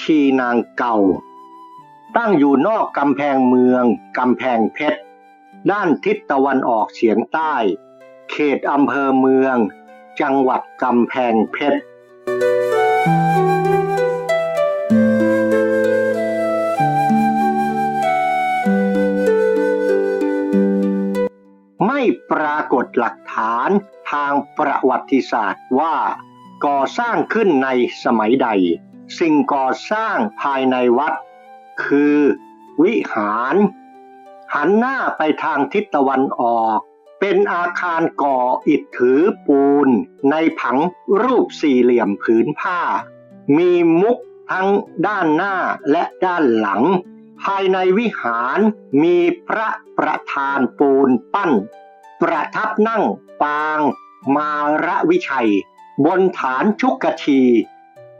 ชีนางเก่า ตั้งอยู่นอกกำแพงเมือง กำแพงเพชร ด้านทิศตะวันออกเฉียงใต้ เขตอำเภอเมือง จังหวัดกำแพงเพชรไม่ปรากฏหลักฐานทางประวัติศาสตร์ว่าก่อสร้างขึ้นในสมัยใด สิ่งก่อสร้างภายในวัด คือ วิหาร หันหน้าไปทางทิศตะวันออก เป็นอาคารก่ออิฐถือปูน ในผังรูปสี่เหลี่ยมผืนผ้า มีมุกทั้งด้านหน้าและด้านหลัง ภายในวิหารมีพระประธานปูนปั้น ประทับนั่งปาง มาระวิชัย บนฐานชุกชี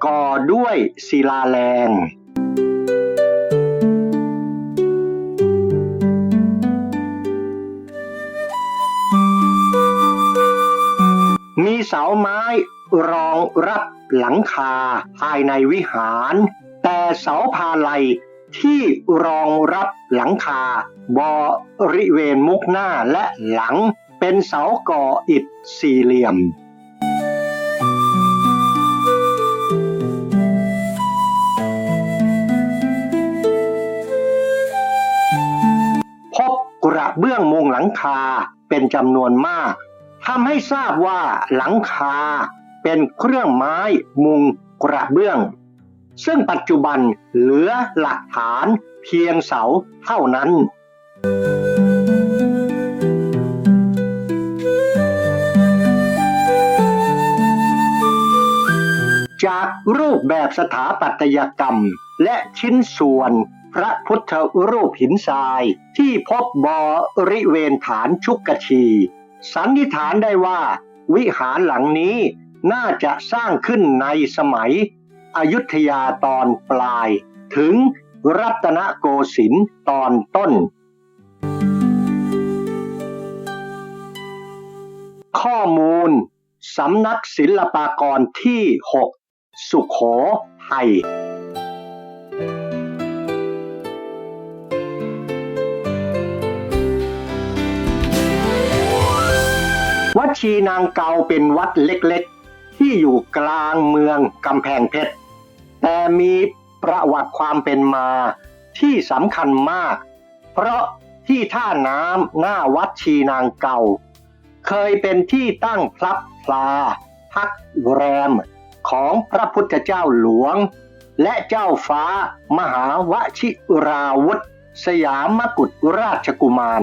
ก่อด้วยศิลาแรงมีเสาไม้รองรับหลังคาภายในวิหาร แต่เสาพาลัยที่รองรับหลังคา บริเวณมุกหน้าและหลังเป็นเสาก่ออิฐสี่เหลี่ยม เบื้องมุงหลังคาเป็นจำนวนมากทำให้ทราบว่าหลังคาเป็นเครื่องไม้มุงกระเบื้อง ซึ่งปัจจุบันเหลือหลักฐานเพียงเสาเท่านั้น จากรูปแบบสถาปัตยกรรมและชิ้นส่วน พระพุทธรูปหินทรายที่พบบริเวณฐานชุกชี สันนิษฐานได้ว่า วิหารหลังนี้น่าจะสร้างขึ้นในสมัย อยุธยาตอนปลาย ถึงรัตนโกสินทร์ตอนต้น ข้อมูลสำนักศิลปากรที่ 6 สุขโขทัย วัดชีนางเกาเป็นวัดเล็กๆ ที่อยู่กลางเมืองกำแพงเพชร แต่มีประวัติความเป็นมาที่สำคัญมาก เพราะที่ท่าน้ำหน้าวัดชีนางเก่าเคยเป็นที่ตั้งพลับพลา พักแรมของพระพุทธเจ้าหลวง และเจ้าฟ้ามหาวชิราวุธ สยามกุฎราชกุมาร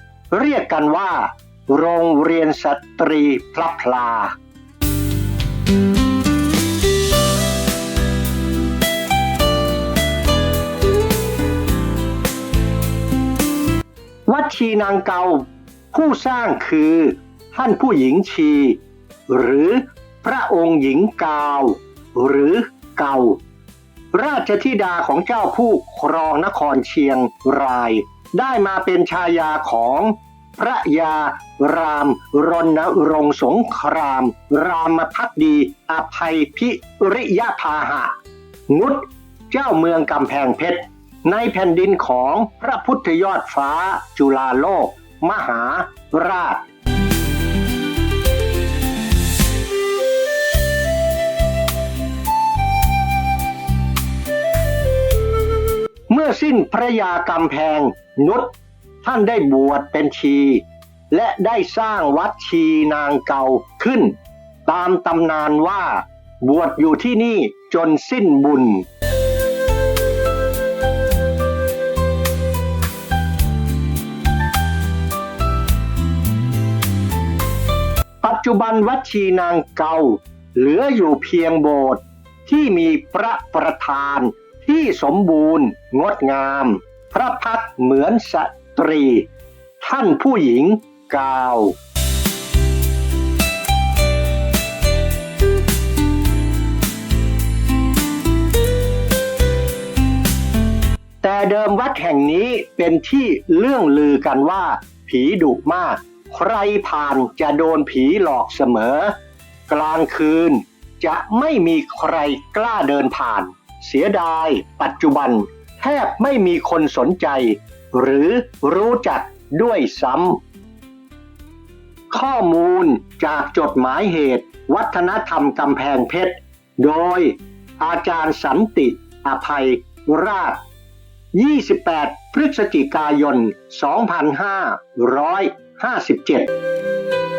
เรียกกันว่า โรงเรียนสตรีพลับพลา วัดชีนางเกา ผู้สร้างคือท่านผู้หญิงชี หรือพระองค์หญิงกาว หรือเกา ราชธิดาของเจ้าผู้ครองนครเชียงราย ได้มาเป็นชายาของพระยารามรณรงสงคราม รามพักดีอภัยพิริยพาหะ งุดเจ้าเมืองกำแพงเพชร ในแผ่นดินของพระพุทธยอดฟ้าจุฬาโลก มหาราช สิ้นพระยากำแพงนุษท่านได้บวชเป็นชี และได้สร้างวัดชีนางเกาขึ้น ตามตำนานว่าบวชอยู่ที่นี่จนสิ้นบุญ ปัจจุบันวัดชีนางเกาเหลืออยู่เพียงโบสถ์ที่มีพระประธาน ที่สมบูรณ์ งดงาม พระพักเหมือนสตรี ท่านผู้หญิงกล่าว แต่เดิมวัดแห่งนี้เป็นที่เรื่องลือกันว่า ผีดุมาก ใครผ่านจะโดนผีหลอกเสมอ กลางคืนจะไม่มีใครกล้าเดินผ่าน เสียดาย ปัจจุบัน แทบไม่มีคนสนใจ หรือรู้จักด้วยซ้ำ ข้อมูลจากจดหมายเหตุ วัฒนธรรมกำแพงเพชร โดยอาจารย์สันติอภัยราช 28 พฤศจิกายน 2557